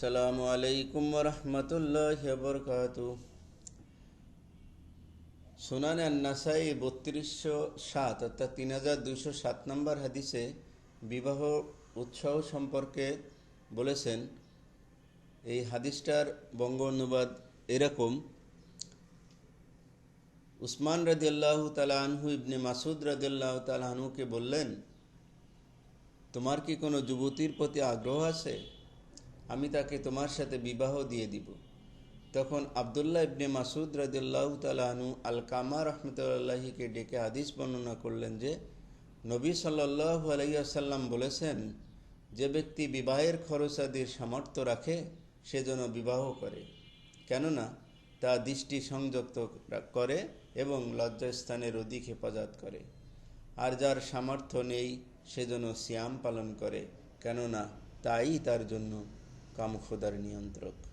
আসসালামু আলাইকুম রহমতুল্লাহ বরকাত সুনান নাসাই বত্রিশশো সাত, অর্থাৎ তিন হাজার দুইশো সাত নম্বর হাদিসে বিবাহ উৎসাহ সম্পর্কে বলেছেন। এই হাদিসটার বঙ্গ অনুবাদ এরকম। উসমান রদিয়াল্লাহ তালা আনহু, ইবনে মাসুদ রদিয়াল্লাহ তালা আনহুকে বললেন, তোমার কি কোনো যুবতীর প্রতি আগ্রহ আছে? আমি তাকে তোমার সাথে বিবাহ দিয়ে দিব। তখন আবদুল্লাহ ইবনে মাসুদ রাজিল্লাহ তালাহনু আল কামা রহমতুল্লাহিকে ডেকে আদিস বর্ণনা করলেন যে, নবী সাল্লাহ আলাইসাল্লাম বলেছেন, যে ব্যক্তি বিবাহের খরচাদির সামর্থ্য রাখে, সে যেন বিবাহ করে। কেননা, তা দৃষ্টি সংযুক্ত করে এবং লজ্জাস্থানের অধিক হেফাজত করে। আর যার সামর্থ্য নেই, সে যেন সিয়াম পালন করে। কেননা, তাই তার জন্য कामखोदर नियंत्रक।